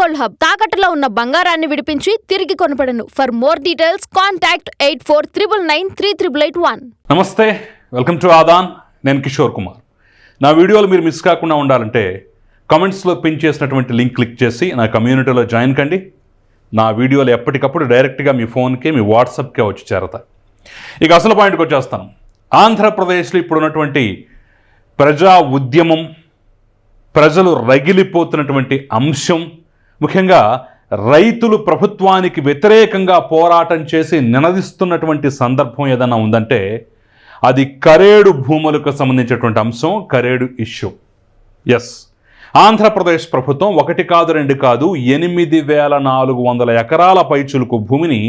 Gold hub. తాకట్టులో ఉన్న బంగారాన్ని విడిపించి తిరిగి కొనపడను for more details contact eight four triple nine three triple eight one నమస్తే వెల్కమ్ టు ఆదాన్ నేను కిషోర్ కుమార్. నా వీడియోలు మీరు మిస్ కాకుండా ఉండాలంటే కమెంట్స్లో పిన్ చేసినటువంటి లింక్ క్లిక్ చేసి నా కమ్యూనిటీలో జాయిన్ కండి. నా వీడియోలు ఎప్పటికప్పుడు డైరెక్ట్గా మీ ఫోన్కి మీ వాట్సాప్కే వచ్చి చేరతాయి ఇక అసలు పాయింట్కి వచ్చేస్తాను. ఆంధ్రప్రదేశ్లో ఇప్పుడు ఉన్నటువంటి ప్రజా ఉద్యమం ప్రజలు రగిలిపోతున్నటువంటి అంశం ముఖ్యంగా రైతులు ప్రభుత్వానికి వ్యతిరేకంగా పోరాటం చేసి నినదిస్తున్నటువంటి సందర్భం ఏదైనా ఉందంటే అది కరేడు భూములకు సంబంధించినటువంటి అంశం కరేడు ఇష్యూ. ఎస్ ఆంధ్రప్రదేశ్ ప్రభుత్వం ఒకటి కాదు రెండు కాదు ఎనిమిది వేల నాలుగు వందల ఎకరాల పైచులకు భూమిని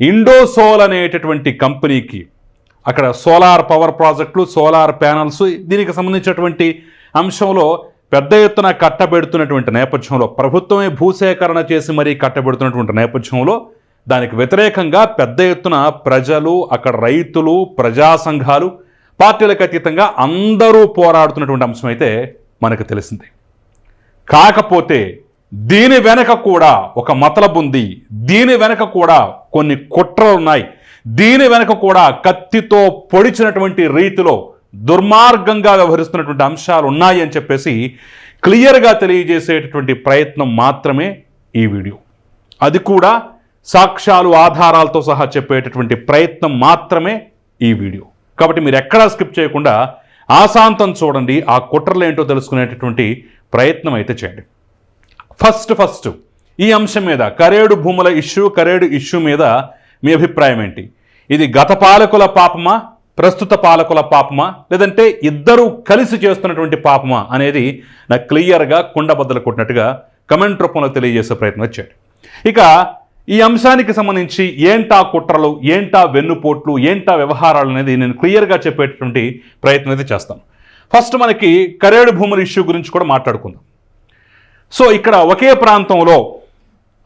ఇండోసోల్ అనేటటువంటి కంపెనీకి అక్కడ సోలార్ పవర్ ప్రాజెక్టులు సోలార్ ప్యానల్స్ దీనికి సంబంధించినటువంటి అంశంలో పెద్ద ఎత్తున కట్టబెడుతున్నటువంటి నేపథ్యంలో ప్రభుత్వమే భూసేకరణ చేసి మరీ కట్టబెడుతున్నటువంటి నేపథ్యంలో దానికి వ్యతిరేకంగా పెద్ద ఎత్తున ప్రజలు అక్కడ రైతులు ప్రజా సంఘాలు పార్టీలకు అతీతంగా అందరూ పోరాడుతున్నటువంటి అంశం అయితే మనకు తెలిసింది. కాకపోతే దీని వెనక కూడా ఒక మతలబు ఉంది. దీని వెనక కూడా కొన్ని కుట్రలు ఉన్నాయి దీని వెనక కూడా కత్తితో పొడిచినటువంటి రీతిలో దుర్మార్గంగా వ్యవహరిస్తున్నటువంటి అంశాలు ఉన్నాయి అని చెప్పేసి క్లియర్గా తెలియజేసేటటువంటి ప్రయత్నం మాత్రమే ఈ వీడియో. అది కూడా సాక్ష్యాలు ఆధారాలతో సహా చెప్పేటటువంటి ప్రయత్నం మాత్రమే ఈ వీడియో. కాబట్టి మీరు ఎక్కడా స్కిప్ చేయకుండా ఆశాంతం చూడండి ఆ కుట్రలు ఏంటో తెలుసుకునేటటువంటి ప్రయత్నం అయితే చేయండి. ఫస్ట్ ఫస్ట్ ఈ అంశం మీద కరేడు భూముల ఇష్యూ కరేడు ఇష్యూ మీద మీ అభిప్రాయం ఏంటి? ఇది గత పాలకుల పాపమా? ప్రస్తుత పాలకుల పాపమా? లేదంటే ఇద్దరూ కలిసి చేస్తున్నటువంటి పాపమా? అనేది నాకు క్లియర్గా కుండబద్దలు కొట్టినట్టుగా కమెంట్ రూపంలో తెలియజేసే ప్రయత్నం వచ్చాడు. ఇక ఈ అంశానికి సంబంధించి ఏంటా కుట్రలు ఏంటా వెన్నుపోట్లు ఏంటా వ్యవహారాలు అనేది నేను క్లియర్గా చెప్పేటటువంటి ప్రయత్నం అయితే చేస్తాను. ఫస్ట్ మనకి కరేడు భూముల ఇష్యూ గురించి కూడా మాట్లాడుకుందాం. సో ఇక్కడ ఒకే ప్రాంతంలో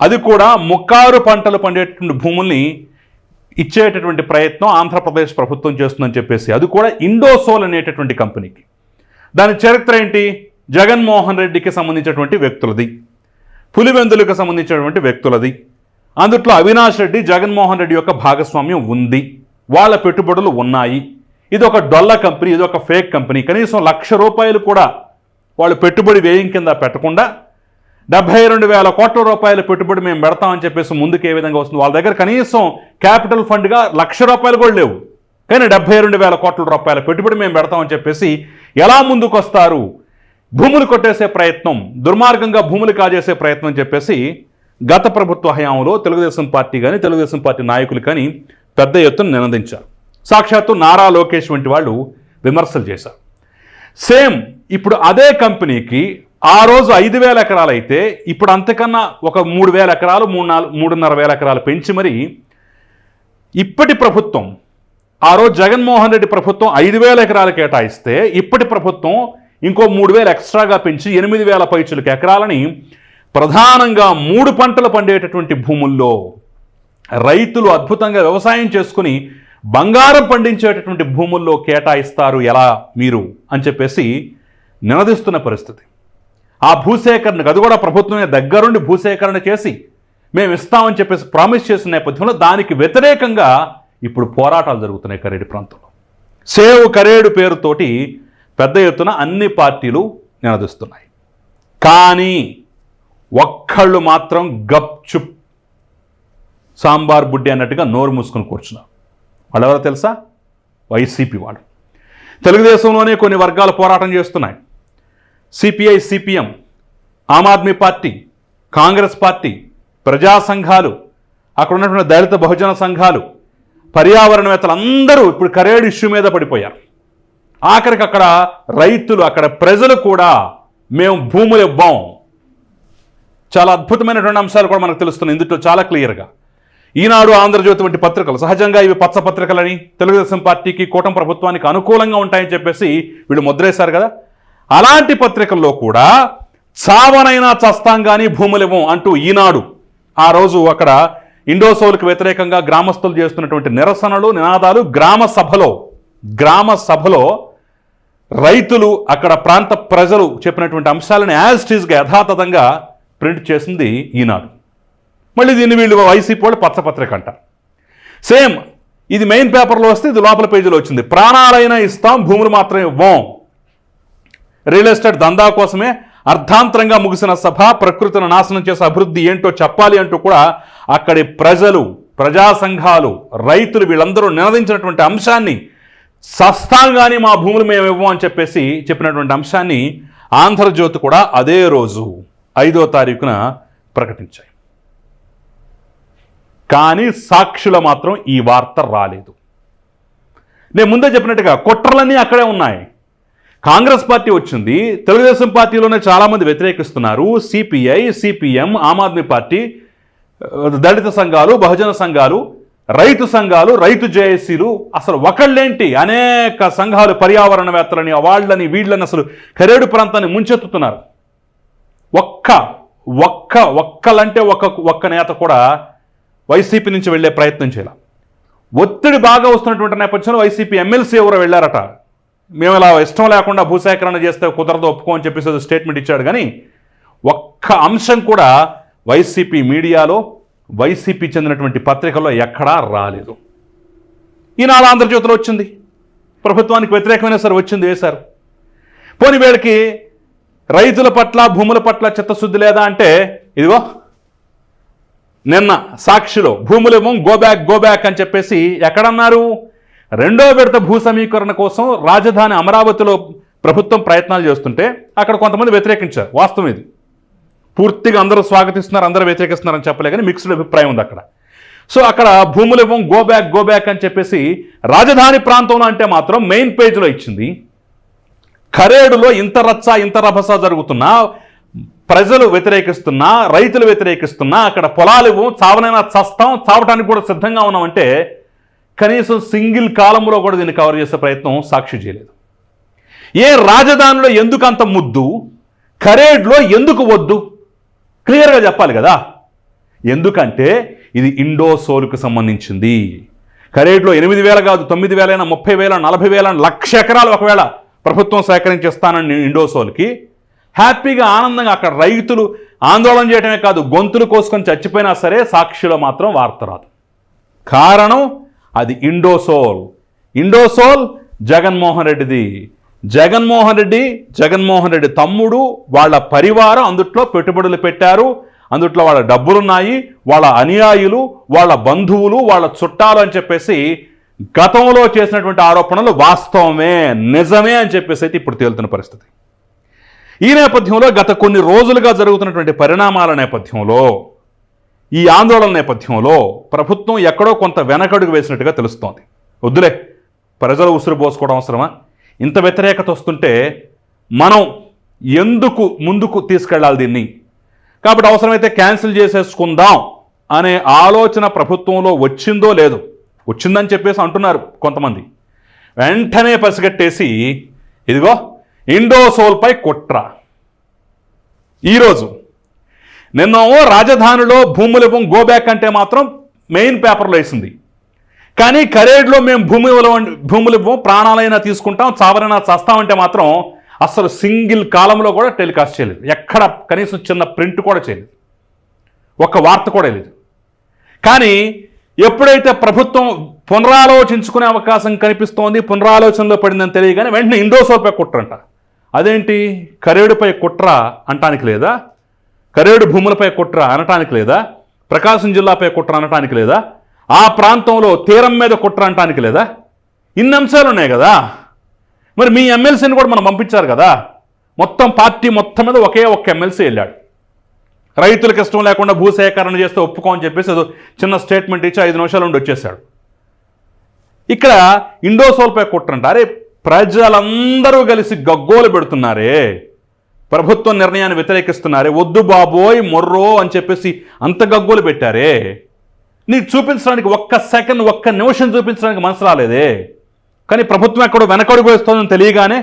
అది కూడా ముక్కారు పంటలు పండేటువంటి భూముల్ని ఇచ్చేటటువంటి ప్రయత్నం ఆంధ్రప్రదేశ్ ప్రభుత్వం చేస్తుందని చెప్పేసి. అది కూడా ఇండోసోల్ అనేటటువంటి కంపెనీకి. దాని చరిత్ర ఏంటి? జగన్మోహన్ రెడ్డికి సంబంధించినటువంటి వ్యక్తులది. పులివెందులకు సంబంధించినటువంటి వ్యక్తులది. అందుట్లో అవినాష్ రెడ్డి జగన్మోహన్ రెడ్డి యొక్క భాగస్వామ్యం ఉంది. వాళ్ళ పెట్టుబడులు ఉన్నాయి. ఇది ఒక డొల్ల కంపెనీ ఇది ఒక ఫేక్ కంపెనీ. కనీసం లక్ష రూపాయలు కూడా వాళ్ళు పెట్టుబడి వ్యయం కింద పెట్టకుండా డెబ్బై రెండు వేల కోట్ల రూపాయల పెట్టుబడి మేము పెడతామని చెప్పేసి ముందుకు ఏ విధంగా వస్తుంది? వాళ్ళ దగ్గర కనీసం క్యాపిటల్ ఫండ్గా లక్ష రూపాయలు కూడా లేవు. కానీ డెబ్బై రెండు వేల కోట్ల రూపాయల పెట్టుబడి మేము పెడతామని చెప్పేసి ఎలా ముందుకు వస్తారు భూములు కొట్టేసే ప్రయత్నం దుర్మార్గంగా భూములు కాజేసే ప్రయత్నం చెప్పేసి గత ప్రభుత్వ హయాంలో తెలుగుదేశం పార్టీ కానీ తెలుగుదేశం పార్టీ నాయకులు కానీ పెద్ద ఎత్తున నినదించారు. సాక్షాత్తు నారా లోకేష్ వంటి వాళ్ళు విమర్శలు చేశారు. సేమ్ ఇప్పుడు అదే కంపెనీకి ఆ రోజు ఐదు వేల ఎకరాలు అయితే ఇప్పుడు అంతకన్నా ఒక మూడు వేల ఎకరాలు మూడు నాలుగు మూడున్నర వేల ఎకరాలు పెంచి మరి ఇప్పటి ప్రభుత్వం ఆ రోజు జగన్మోహన్ రెడ్డి ప్రభుత్వం ఐదు వేల ఎకరాలు కేటాయిస్తే ఇప్పటి ప్రభుత్వం ఇంకో మూడు వేలు ఎక్స్ట్రాగా పెంచి ఎనిమిది వేల పైచులకు ఎకరాలని ప్రధానంగా మూడు పంటలు పండేటటువంటి భూముల్లో రైతులు అద్భుతంగా వ్యవసాయం చేసుకుని బంగారం పండించేటటువంటి భూముల్లో కేటాయిస్తారు ఎలా మీరు అని చెప్పేసి నినదిస్తున్న పరిస్థితి. ఆ భూసేకరణకు అది కూడా ప్రభుత్వమే దగ్గరుండి భూసేకరణ చేసి మేము ఇస్తామని చెప్పేసి ప్రామిస్ చేసిన నేపథ్యంలో దానికి వ్యతిరేకంగా ఇప్పుడు పోరాటాలు జరుగుతున్నాయి కరేడు ప్రాంతంలో. సేవ్ కరేడు పేరుతోటి పెద్ద ఎత్తున అన్ని పార్టీలు నినదిస్తున్నాయి కానీ ఒక్కళ్ళు మాత్రం గప్చుప్ సాంబార్ బుడ్డి అన్నట్టుగా నోరు మూసుకొని కూర్చున్నారు. వాళ్ళు ఎవరో తెలుసా? వైసీపీ వాళ్ళు. తెలుగుదేశంలోనే కొన్ని వర్గాలు పోరాటం చేస్తున్నాయి. CPI CPM Aam Aadmi Party Congress party ప్రజా సంఘాలు అక్కడ ఉన్నటువంటి దళిత బహుజన సంఘాలు పర్యావరణవేత్తలు అందరూ ఇప్పుడు కరేడు ఇష్యూ మీద పడిపోయారు. ఆఖరికి అక్కడ రైతులు అక్కడ ప్రజలు కూడా మేము భూములు ఇవ్వం. చాలా అద్భుతమైనటువంటి అంశాలు కూడా మనకు తెలుస్తున్నాయి. ఇందులో చాలా క్లియర్గా. ఈనాడు ఆంధ్రజ్యోతి వంటి పత్రికలు సహజంగా ఇవి పచ్చ పత్రికలని తెలుగుదేశం పార్టీకి కూటమి ప్రభుత్వానికి అనుకూలంగా ఉంటాయని చెప్పేసి వీళ్ళు ముద్రేశారు కదా. అలాంటి పత్రికల్లో కూడా చావనైనా చస్తాం కానీ భూములివ్వం అంటూ ఈనాడు ఆ రోజు అక్కడ ఇండోసోల్కి వ్యతిరేకంగా గ్రామస్తులు చేస్తున్నటువంటి నిరసనలు నినాదాలు గ్రామ సభలో గ్రామ సభలో రైతులు అక్కడ ప్రాంత ప్రజలు చెప్పినటువంటి అంశాలను యాజ్ టీజ్గా యథాతథంగా ప్రింట్ చేసింది ఈనాడు. మళ్ళీ దీన్ని వీళ్ళు వైసీపీ వాళ్ళు పచ్చపత్రిక అంటారు సేమ్ ఇది మెయిన్ పేపర్లో వస్తే ఇది లోపల పేజీలో వచ్చింది. ప్రాణాలైనా ఇస్తాం భూములు మాత్రం ఇవ్వం. రియల్ ఎస్టేట్ దందా కోసమే అర్ధాంతరంగా ముగిసిన సభ ప్రకృతిని నాశనం చేసే అభివృద్ధి ఏంటో చెప్పాలి అంటూ కూడా అక్కడి ప్రజలు ప్రజా సంఘాలు రైతులు వీళ్ళందరూ నినదించినటువంటి అంశాన్ని సస్తాంగాని మా భూములు మేము ఇవ్వం అని చెప్పేసి చెప్పినటువంటి అంశాన్ని ఆంధ్రజ్యోతి కూడా అదే రోజు ఐదో తారీఖున ప్రకటించాయి. కానీ సాక్షుల మాత్రం ఈ వార్త రాలేదు. నేను ముందే చెప్పినట్టుగా కుట్రలన్నీ అక్కడే ఉన్నాయి. కాంగ్రెస్ పార్టీ వచ్చింది. తెలుగుదేశం పార్టీలోనే చాలామంది వ్యతిరేకిస్తున్నారు. CPI CPM Aam Aadmi party దళిత సంఘాలు బహుజన సంఘాలు రైతు సంఘాలు రైతు జేఏసీలు అసలు ఒకళ్ళేంటి? అనేక సంఘాలు పర్యావరణవేత్తలని వాళ్ళని వీళ్ళని అసలు కరేడు ప్రాంతాన్ని ముంచెత్తుతున్నారు. ఒక్క ఒక్క ఒక్కలంటే ఒక్క ఒక్క నేత కూడా వైసీపీ నుంచి వెళ్ళే ప్రయత్నం చేయాలి. ఒత్తిడి బాగా వస్తున్నటువంటి నేపథ్యంలో వైసీపీ ఎమ్మెల్సీ ఎవరో వెళ్ళారట? మేము ఇలా ఇష్టం లేకుండా భూసేకరణ చేస్తే కుదరదు ఒప్పుకో అని చెప్పేసి స్టేట్మెంట్ ఇచ్చాడు. కానీ ఒక్క అంశం కూడా వైసీపీ మీడియాలో వైసీపీ చెందినటువంటి పత్రికల్లో ఎక్కడా రాలేదు. ఈనాడు ఆంధ్రజ్యోతిలో వచ్చింది. ప్రభుత్వానికి వ్యతిరేకమైన సరే వచ్చింది వేశారు పోని వీళ్ళకి రైతుల పట్ల భూముల పట్ల చిత్తశుద్ధి లేదా అంటే ఇదిగో నిన్న సాక్షిలో భూములేమో go back go back go back అని చెప్పేసి ఎక్కడన్నారు? రెండో విడత భూ సమీకరణ కోసం రాజధాని అమరావతిలో ప్రభుత్వం ప్రయత్నాలు చేస్తుంటే అక్కడ కొంతమంది వ్యతిరేకించారు. వాస్తవం ఇది. పూర్తిగా అందరూ స్వాగతిస్తున్నారు అందరూ వ్యతిరేకిస్తున్నారని చెప్పలే కానీ మిక్స్డ్ అభిప్రాయం ఉంది అక్కడ. సో అక్కడ భూములు ఇవ్వం గో బ్యాక్ గో బ్యాక్ అని చెప్పేసి రాజధాని ప్రాంతంలో అంటే మాత్రం మెయిన్ పేజ్లో ఇచ్చింది. ఖరేడులో ఇంత రచ్చ ఇంత రభస జరుగుతున్నా ప్రజలు వ్యతిరేకిస్తున్నా రైతులు వ్యతిరేకిస్తున్నా అక్కడ పొలాలు ఇవ్వం చావనైనా చస్తాం చావటానికి కూడా సిద్ధంగా ఉన్నామంటే కనీసం సింగిల్ కాలంలో కూడా దీన్ని కవర్ చేసే ప్రయత్నం సాక్షి చేయలేదు. ఏ రాజధానిలో ఎందుకు అంత ముద్దు? కరేడ్లో ఎందుకు వద్దు? క్లియర్గా చెప్పాలి కదా. ఎందుకంటే ఇది ఇండో సోలుకు సంబంధించింది. కరేడ్లో ఎనిమిది వేల కాదు తొమ్మిది వేలైనా ముప్పై వేల నలభై వేల లక్ష ఎకరాలు ఒకవేళ ప్రభుత్వం సేకరించేస్తానని ఇండోసోల్కి హ్యాపీగా ఆనందంగా అక్కడ రైతులు ఆందోళన చేయడమే కాదు గొంతులు కోసుకొని చచ్చిపోయినా సరే సాక్షిలో మాత్రం వార్త రాదు. కారణం అది ఇండోసోల్. ఇండోసోల్ జగన్మోహన్ రెడ్డిది. జగన్మోహన్ రెడ్డి జగన్మోహన్ రెడ్డి తమ్ముడు వాళ్ళ పరివారం అందుట్లో పెట్టుబడులు పెట్టారు. అందుట్లో వాళ్ళ డబ్బులున్నాయి వాళ్ళ అనుయాయులు వాళ్ళ బంధువులు వాళ్ళ చుట్టాలు అని చెప్పేసి గతంలో చేసినటువంటి ఆరోపణలు వాస్తవమే నిజమే అని చెప్పేసి అయితే ఇప్పుడు తేలుతున్న పరిస్థితి. ఈ నేపథ్యంలో గత కొన్ని రోజులుగా జరుగుతున్నటువంటి పరిణామాల నేపథ్యంలో ఈ ఆందోళన నేపథ్యంలో ప్రభుత్వం ఎక్కడో కొంత వెనకడుగు వేసినట్టుగా తెలుస్తోంది. వద్దులే ప్రజలు ఉసురు పోసుకోవడం అవసరమా? ఇంత వ్యతిరేకత వస్తుంటే మనం ఎందుకు ముందుకు తీసుకెళ్ళాలి దీన్ని? కాబట్టి అవసరమైతే క్యాన్సిల్ చేసేసుకుందాం అనే ఆలోచన ప్రభుత్వంలో వచ్చిందో లేదో వచ్చిందని చెప్పేసి అంటున్నారు కొంతమంది. వెంటనే పసిగట్టేసి ఇదిగో ఇండోసోల్పై కుట్ర. ఈరోజు నిన్నేమో రాజధానిలో భూములు ఇవ్వం అంటే మాత్రం మెయిన్ పేపర్లో వేసింది. కానీ కరేడ్లో మేము భూమి ఇవ్వం భూములు ఇవ్వం ప్రాణాలైనా తీసుకుంటాం చావరైనా చేస్తామంటే మాత్రం అసలు సింగిల్ కాలంలో కూడా టెలికాస్ట్ చేయలేదు. ఎక్కడ కనీసం చిన్న ప్రింట్ కూడా చేయలేదు. ఒక్క వార్త కూడా లేదు. కానీ ఎప్పుడైతే ప్రభుత్వం పునరాలోచించుకునే అవకాశం కనిపిస్తోంది పునరాలోచనలో పడిందని తెలియగానే వెంటనే ఇండోసోల్పై కుట్రంట. అదేంటి? కరేడుపై కుట్ర అంటానికి లేదా? కరేడు భూములపై కుట్ర అనటానికి లేదా? ప్రకాశం జిల్లాపై కుట్ర అనటానికి లేదా? ఆ ప్రాంతంలో తీరం మీద కుట్ర అనటానికి లేదా? ఇన్ని అంశాలు ఉన్నాయి కదా? మరి మీ ఎమ్మెల్సీని కూడా మనం పంపించారు కదా? మొత్తం పార్టీ మొత్తం మీద ఒకే ఒక్క ఎమ్మెల్సీ వెళ్ళాడు. రైతులకు ఇష్టం లేకుండా భూసేకరణ చేస్తే ఒప్పుకో అని చెప్పేసి ఏదో చిన్న స్టేట్మెంట్ ఇచ్చి ఐదు నిమిషాలు ఉండి వచ్చేసాడు ఇక్కడ ఇండోసోల్పై కుట్రంట అరే ప్రజలందరూ కలిసి గగ్గోలు పెడుతున్నారే? ప్రభుత్వం నిర్ణయాన్ని వ్యతిరేకిస్తున్నారే. వద్దు బాబోయ్ మొర్రో అని చెప్పేసి అంత గగ్గోలు పెట్టారే. నీకు చూపించడానికి ఒక్క సెకండ్ ఒక్క నిమిషం చూపించడానికి మనసు రాలేదే. కానీ ప్రభుత్వం ఎక్కడో వెనకడుగు వేస్తోందని తెలియగానే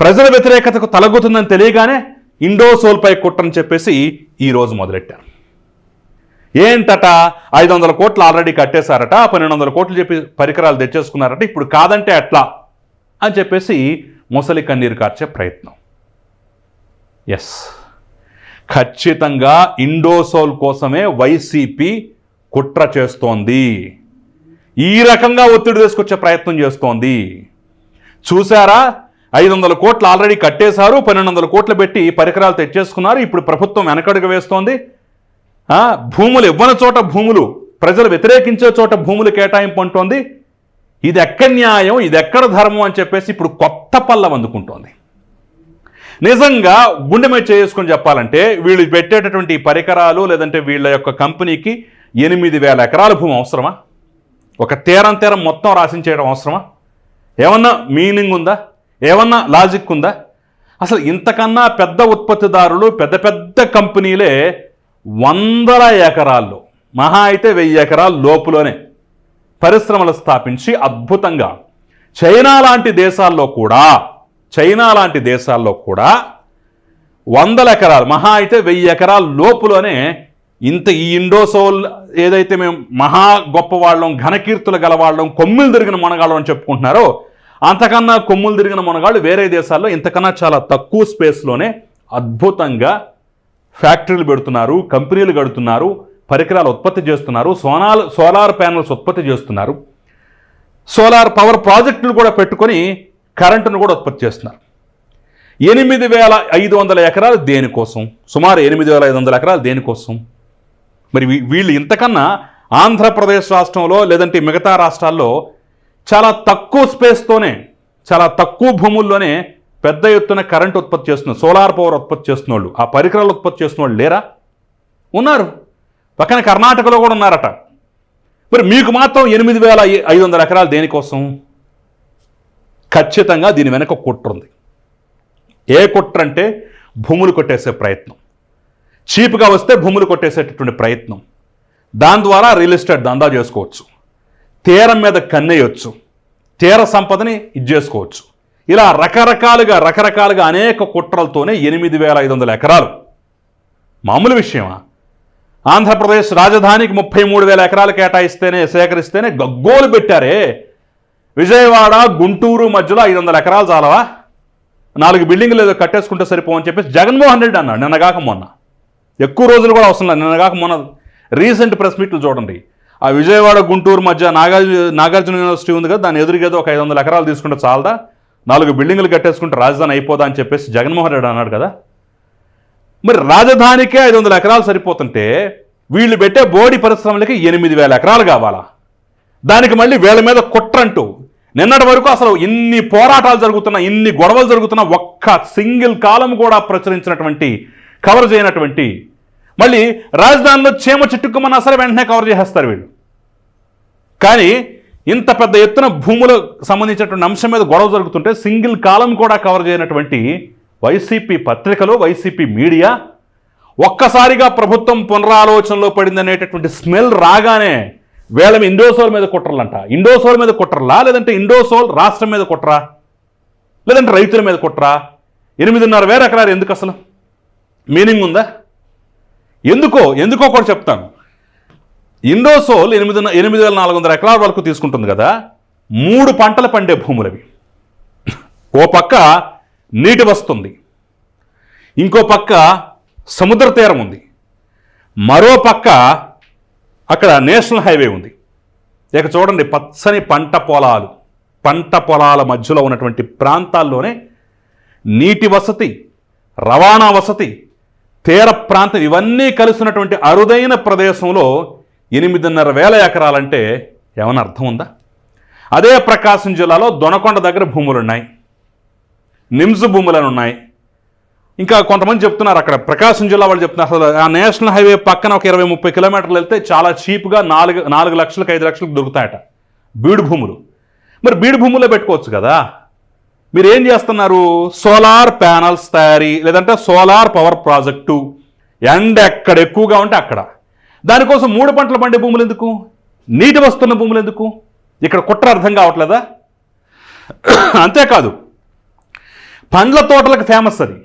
ప్రజల వ్యతిరేకతకు తలగుతుందని తెలియగానే ఇండోసోల్పై కుట్రని చెప్పేసి ఈరోజు మొదలెట్టారు. ఏంటట? ఐదు వందల కోట్లు ఆల్రెడీ కట్టేశారట పన్నెండు వందల కోట్లు చెప్పి పరికరాలు తెచ్చేసుకున్నారట ఇప్పుడు కాదంటే అట్లా అని చెప్పేసి ముసలి కన్నీరు కార్చే ప్రయత్నం. ఎస్ ఖచ్చితంగా ఇండోసోల్ కోసమే వైసీపీ కుట్ర చేస్తోంది. ఈ రకంగా ఒత్తిడి తీసుకొచ్చే ప్రయత్నం చేస్తోంది. చూసారా ఐదు వందల కోట్లు ఆల్రెడీ కట్టేశారు పన్నెండు వందల కోట్లు పెట్టి పరికరాలు తెచ్చేసుకున్నారు ఇప్పుడు ప్రభుత్వం వెనకడుగు వేస్తోంది. భూములు ఇవ్వని చోట భూములు ప్రజలు వ్యతిరేకించే చోట భూములు కేటాయింపు అంటోంది. ఇది ఎక్కడ న్యాయం ఇది ఎక్కడ ధర్మం అని చెప్పేసి ఇప్పుడు కొత్త పల్లం అందుకుంటోంది నిజంగా గుండె మీద చేసుకొని చెప్పాలంటే వీళ్ళు పెట్టేటటువంటి పరికరాలు లేదంటే వీళ్ళ యొక్క కంపెనీకి ఎనిమిది వేల ఎకరాల భూమి అవసరమా? ఒక తీరం తీరం మొత్తం రాసించేయడం అవసరమా? ఏమన్నా మీనింగ్ ఉందా? ఏమన్నా లాజిక్ ఉందా? అసలు ఇంతకన్నా పెద్ద ఉత్పత్తిదారులు పెద్ద పెద్ద కంపెనీలే వందల ఎకరాల్లో మహా అయితే వెయ్యి ఎకరాల లోపులోనే పరిశ్రమలు స్థాపించి అద్భుతంగా చైనా లాంటి దేశాల్లో కూడా చైనా లాంటి దేశాల్లో కూడా వందల ఎకరాలు మహా అయితే వెయ్యి ఎకరాల లోపులోనే ఇంత ఈ ఇండోసోల్ ఏదైతే మేము మహా గొప్ప వాళ్ళం ఘనకీర్తులు గలవాళ్ళం కొమ్ములు తిరిగిన మునగాళ్ళం అని చెప్పుకుంటున్నారో అంతకన్నా కొమ్ములు తిరిగిన మునగాళ్ళు వేరే దేశాల్లో ఇంతకన్నా చాలా తక్కువ స్పేస్లోనే అద్భుతంగా ఫ్యాక్టరీలు పెడుతున్నారు కంపెనీలు కడుతున్నారు పరికరాలు ఉత్పత్తి చేస్తున్నారు సోనాల్ సోలార్ ప్యానల్స్ ఉత్పత్తి చేస్తున్నారు. సోలార్ పవర్ ప్రాజెక్టులు కూడా పెట్టుకొని కరెంటును కూడా ఉత్పత్తి చేస్తున్నారు. ఎనిమిది వేల ఐదు వందల ఎకరాలు దేనికోసం? సుమారు ఎనిమిది వేల ఐదు వందల ఎకరాలు దేనికోసం? మరి వీ- వీళ్ళు ఇంతకన్నా ఆంధ్రప్రదేశ్ రాష్ట్రంలో లేదంటే మిగతా రాష్ట్రాల్లో చాలా తక్కువ స్పేస్తోనే చాలా తక్కువ భూముల్లోనే పెద్ద ఎత్తున కరెంట్ ఉత్పత్తి చేస్తున్న సోలార్ పవర్ ఉత్పత్తి చేస్తున్న వాళ్ళు ఆ పరికరాలు ఉత్పత్తి చేస్తున్న వాళ్ళు లేరా? ఉన్నారు. పక్కన కర్ణాటకలో కూడా ఉన్నారట. మరి మీకు మాత్రం ఎనిమిది వేల ఐదు వందల ఎకరాలు దేనికోసం? ఖచ్చితంగా దీని వెనక కుట్ర ఉంది. ఏ కుట్ర అంటే భూములు కొట్టేసే ప్రయత్నం. చీప్గా వస్తే భూములు కొట్టేసేటటువంటి ప్రయత్నం. దాని ద్వారా రియల్ ఎస్టేట్ దందా చేసుకోవచ్చు. తీరం మీద కన్నేయొచ్చు తీర సంపదని ఇది చేసుకోవచ్చు. ఇలా రకరకాలుగా రకరకాలుగా అనేక కుట్రలతోనే ఎనిమిది వేల ఐదు వందల ఎకరాలు. మామూలు విషయమా? ఆంధ్రప్రదేశ్ రాజధానికి ముప్పై మూడు వేల ఎకరాలు కేటాయిస్తేనే సేకరిస్తేనే గగ్గోలు పెట్టారే. విజయవాడ గుంటూరు మధ్యలో ఐదు వందల ఎకరాలు చాలవా? నాలుగు బిల్డింగ్లు ఏదో కట్టేసుకుంటే సరిపోవని చెప్పేసి జగన్మోహన్ రెడ్డి అన్నాడు నిన్నగాక మొన్న. ఎక్కువ రోజులు కూడా అవసరం లేదు నిన్నగాక మొన్న రీసెంట్ ప్రెస్ మీట్లు చూడండి. ఆ విజయవాడ గుంటూరు మధ్య నాగార్జున నాగార్జున యూనివర్సిటీ ఉంది కదా దాని ఎదురుగేదో ఒక ఐదు వందల ఎకరాలు తీసుకుంటే చాలదా? నాలుగు బిల్డింగ్లు కట్టేసుకుంటే రాజధాని అయిపోదా అని చెప్పేసి జగన్మోహన్ రెడ్డి అన్నాడు కదా. మరి రాజధానికే ఐదు వందల ఎకరాలు సరిపోతుంటే వీళ్ళు పెట్టే బోడి పరిశ్రమలకి ఎనిమిది వేల ఎకరాలు కావాలా? దానికి మళ్ళీ వీళ్ళ మీద కుట్రంటూ నిన్నటి వరకు అసలు ఇన్ని పోరాటాలు జరుగుతున్నా ఇన్ని గొడవలు జరుగుతున్నా ఒక్క సింగిల్ కాలం కూడా ప్రచురించినటువంటి కవర్ చేయనటువంటి మళ్ళీ రాజధానిలో చీమ చిట్టుకుమన్నా సరే వెంటనే కవర్ చేసేస్తారు వీళ్ళు. కానీ ఇంత పెద్ద ఎత్తున భూములకు సంబంధించినటువంటి అంశం మీద గొడవ జరుగుతుంటే సింగిల్ కాలం కూడా కవర్ చేయనటువంటి వైసీపీ పత్రికలు వైసీపీ మీడియా ఒక్కసారిగా ప్రభుత్వం పునరాలోచనలో పడిందనేటటువంటి స్మెల్ రాగానే వేళ ఇండోసోల్ మీద కుట్రలంట ఇండోసోల్ మీద కుట్రలా లేదంటే ఇండోసోల్ రాష్ట్రం మీద కుట్రా లేదంటే రైతుల మీద కుట్రా ఎనిమిదిన్నర వేల ఎకరాలు ఎందుకు అసలు? మీనింగ్ ఉందా? ఎందుకో ఎందుకో కూడా చెప్తాను. ఇండోసోల్ ఎనిమిది ఎనిమిది వేల నాలుగు వందల ఎకరాల వరకు తీసుకుంటుంది కదా మూడు పంటలు పండే భూములవి. ఓ పక్క నీటి వస్తుంది. ఇంకో పక్క సముద్ర తీరం ఉంది. మరో పక్క అక్కడ నేషనల్ హైవే ఉంది. ఇక చూడండి పచ్చని పంట పొలాలు పంట పొలాల మధ్యలో ఉన్నటువంటి ప్రాంతాల్లోనే నీటి వసతి రవాణా వసతి తీర ప్రాంతం ఇవన్నీ కలిసినటువంటి అరుదైన ప్రదేశంలో ఎనిమిదిన్నర వేల ఎకరాలంటే ఏమైనా అర్థం ఉందా? అదే ప్రకాశం జిల్లాలో దొనకొండ దగ్గర భూములు ఉన్నాయి నిమ్స్ భూములను ఉన్నాయి ఇంకా కొంతమంది చెప్తున్నారు అక్కడ ప్రకాశం జిల్లా వాళ్ళు చెప్తున్నారు. అసలు ఆ నేషనల్ హైవే పక్కన ఒక ఇరవై ముప్పై కిలోమీటర్లు వెళ్తే చాలా చీప్గా నాలుగు నాలుగు లక్షలకు ఐదు లక్షలకు దొరుకుతాయట. బీడు భూములు. మరి బీడు భూముల్లో పెట్టుకోవచ్చు కదా? మీరు ఏం చేస్తున్నారు? సోలార్ ప్యానల్స్ తయారీ లేదంటే సోలార్ పవర్ ప్రాజెక్టు. ఎండ ఎక్కడ ఎక్కువగా ఉంటే అక్కడ. దానికోసం మూడు పంటలు పండే భూములు ఎందుకు? నీటి వస్తున్న భూములు ఎందుకు? ఇక్కడ కుట్ర అర్థం కావట్లేదా? అంతేకాదు పండ్ల తోటలకు ఫేమస్ అది.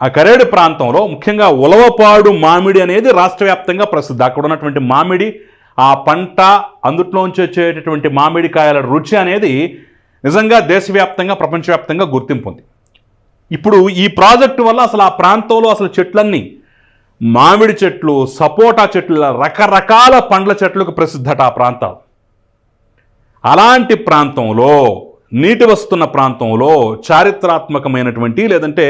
ఆ కరేడు ప్రాంతంలో ముఖ్యంగా ఉలవపాడు మామిడి అనేది రాష్ట్ర వ్యాప్తంగా ప్రసిద్ధి. అక్కడ ఉన్నటువంటి మామిడి ఆ పంట అందుట్లోంచి వచ్చేటటువంటి మామిడికాయల రుచి అనేది నిజంగా దేశవ్యాప్తంగా ప్రపంచవ్యాప్తంగా గుర్తింపు ఉంది ఇప్పుడు ఈ ప్రాజెక్టు వల్ల అసలు ఆ ప్రాంతంలో అసలు చెట్లన్నీ మామిడి చెట్లు సపోటా చెట్లు రకరకాల పండ్ల చెట్లకు ప్రసిద్ధట ఆ ప్రాంతాలు అలాంటి ప్రాంతంలో నీటి వస్తున్న ప్రాంతంలో చారిత్రాత్మకమైనటువంటి లేదంటే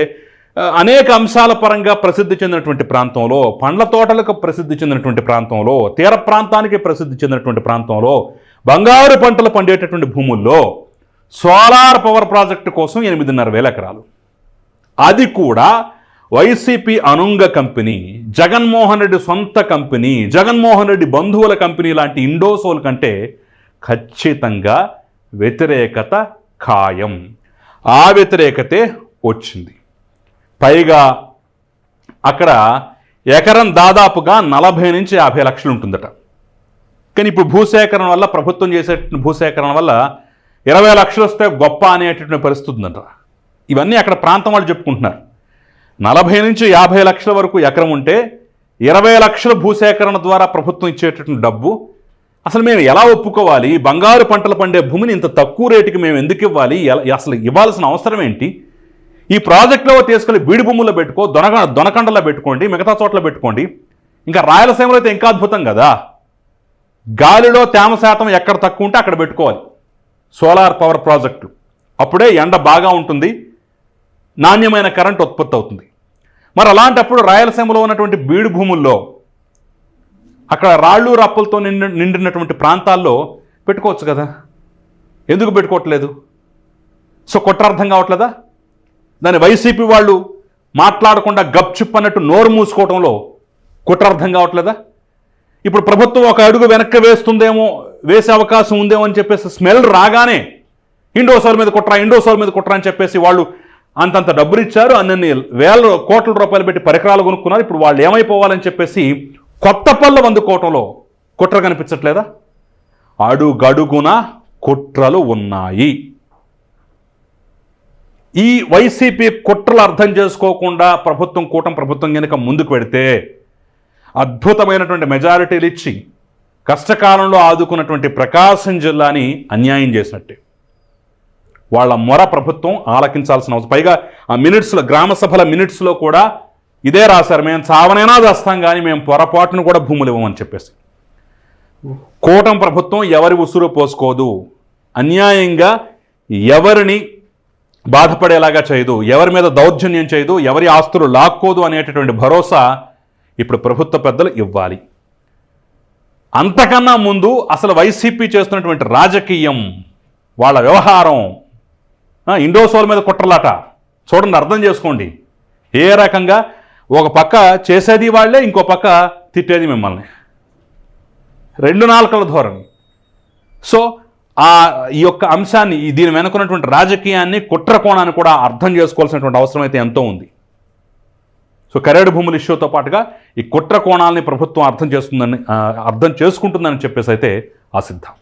అనేక అంశాల పరంగా ప్రసిద్ధి చెందినటువంటి ప్రాంతంలో పండ్ల తోటలకు ప్రసిద్ధి చెందినటువంటి ప్రాంతంలో తీర ప్రాంతానికి ప్రసిద్ధి చెందినటువంటి ప్రాంతంలో బంగారు పంటలు పండేటటువంటి భూముల్లో సోలార్ పవర్ ప్రాజెక్టు కోసం ఎనిమిదిన్నర వేల ఎకరాలు. అది కూడా వైసీపీ అనుంగ కంపెనీ జగన్మోహన్ రెడ్డి సొంత కంపెనీ జగన్మోహన్ రెడ్డి బంధువుల కంపెనీ లాంటి ఇండోసోల్ కంటే ఖచ్చితంగా వ్యతిరేకత ఖాయం. ఆ వ్యతిరేకతే వచ్చింది. పైగా అక్కడ ఎకరం దాదాపుగా నలభై నుంచి యాభై లక్షలు ఉంటుందట. కానీ ఇప్పుడు భూసేకరణ వల్ల ప్రభుత్వం చేసే భూసేకరణ వల్ల ఇరవై లక్షలు వస్తే గొప్ప అనేటటువంటి పరిస్థితి ఉందంట. ఇవన్నీ అక్కడ ప్రాంతం వాళ్ళు చెప్పుకుంటున్నారు. నలభై నుంచి యాభై లక్షల వరకు ఎకరం ఉంటే ఇరవై లక్షల భూసేకరణ ద్వారా ప్రభుత్వం ఇచ్చేటటువంటి డబ్బు. అసలు మేము ఎలా ఒప్పుకోవాలి? బంగారు పంటలు పండే భూమిని ఇంత తక్కువ రేటుకి మేము ఎందుకు ఇవ్వాలి? అసలు ఇవ్వాల్సిన అవసరం ఏంటి? ఈ ప్రాజెక్టులో తీసుకెళ్ళి బీడి భూముల్లో పెట్టుకో దొనక దొనకండలో పెట్టుకోండి మిగతా చోట్ల పెట్టుకోండి. ఇంకా రాయలసీమలో అయితే ఇంకా అద్భుతం కదా. గాలిలో తేమ శాతం ఎక్కడ తక్కువ ఉంటే అక్కడ పెట్టుకోవాలి. సోలార్ పవర్ ప్రాజెక్టులు అప్పుడే ఎండ బాగా ఉంటుంది నాణ్యమైన కరెంట్ ఉత్పత్తి అవుతుంది. మరి అలాంటప్పుడు రాయలసీమలో ఉన్నటువంటి బీడు భూముల్లో అక్కడ రాళ్ళు రప్పలతో నిండి నిండినటువంటి ప్రాంతాల్లో పెట్టుకోవచ్చు కదా. ఎందుకు పెట్టుకోవట్లేదు? సో కుట్ర అర్థం కావట్లేదా? దాని వైసీపీ వాళ్ళు మాట్లాడకుండా గప్చుప్ అన్నట్టు నోరు మూసుకోవడంలో కుట్ర అర్థం కావట్లేదా? ఇప్పుడు ప్రభుత్వం ఒక అడుగు వెనక్కి వేస్తుందేమో వేసే అవకాశం ఉందేమో అని చెప్పేసి స్మెల్ రాగానే ఇండోసోల్ మీద కుట్ర ఇండోసోల్ మీద కుట్రా అని చెప్పేసి వాళ్ళు అంతంత డబ్బులు ఇచ్చారు అన్నన్ని వేల కోట్ల రూపాయలు పెట్టి పరికరాలు కొనుక్కున్నారు ఇప్పుడు వాళ్ళు ఏమైపోవాలని చెప్పేసి కొత్త పళ్ళు అందుకోవటంలో కుట్ర కనిపించట్లేదా? అడుగడుగున కుట్రలు ఉన్నాయి. ఈ వైసీపీ కుట్రలు అర్థం చేసుకోకుండా ప్రభుత్వం కూటమి ప్రభుత్వం కనుక ముందుకు పెడితే అద్భుతమైనటువంటి మెజారిటీలు ఇచ్చి కష్టకాలంలో ఆదుకున్నటువంటి ప్రకాశం జిల్లాని అన్యాయం చేసినట్టే. వాళ్ళ మొర ప్రభుత్వం ఆలకించాల్సిన అవసరం. పైగా ఆ మినిట్స్లో గ్రామ సభల మినిట్స్లో కూడా ఇదే రాశారు. మేము చావనైనా చేస్తాం కానీ మేము పొరపాటును కూడా భూములు ఇవ్వమని చెప్పేసి. కూటమి ప్రభుత్వం ఎవరి ఉసురు పోసుకోదు. అన్యాయంగా ఎవరిని బాధపడేలాగా చేయదు. ఎవరి మీద దౌర్జన్యం చేయదు. ఎవరి ఆస్తులు లాక్కోదు అనేటటువంటి భరోసా ఇప్పుడు ప్రభుత్వ పెద్దలు ఇవ్వాలి. అంతకన్నా ముందు అసలు వైసీపీ చేస్తున్నటువంటి రాజకీయం వాళ్ళ వ్యవహారం ఇండోసోల్ మీద కుట్రలాట. చూడండి అర్థం చేసుకోండి. ఏ రకంగా ఒక పక్క చేసేది వాళ్ళే ఇంకో పక్క తిట్టేది మిమ్మల్ని. రెండు నాలుకల ధోరణి. సో ఆ ఈ యొక్క అంశాన్ని దీని వెనుకున్నటువంటి రాజకీయాన్ని కుట్ర కోణాన్ని కూడా అర్థం చేసుకోవాల్సినటువంటి అవసరం అయితే ఎంతో ఉంది. సో కరేడు భూముల ఇష్యూతో పాటుగా ఈ కుట్ర కోణాలని ప్రభుత్వం అర్థం చేస్తుందని అర్థం చేసుకుంటుందని చెప్పేసి అయితే ఆ సిద్ధం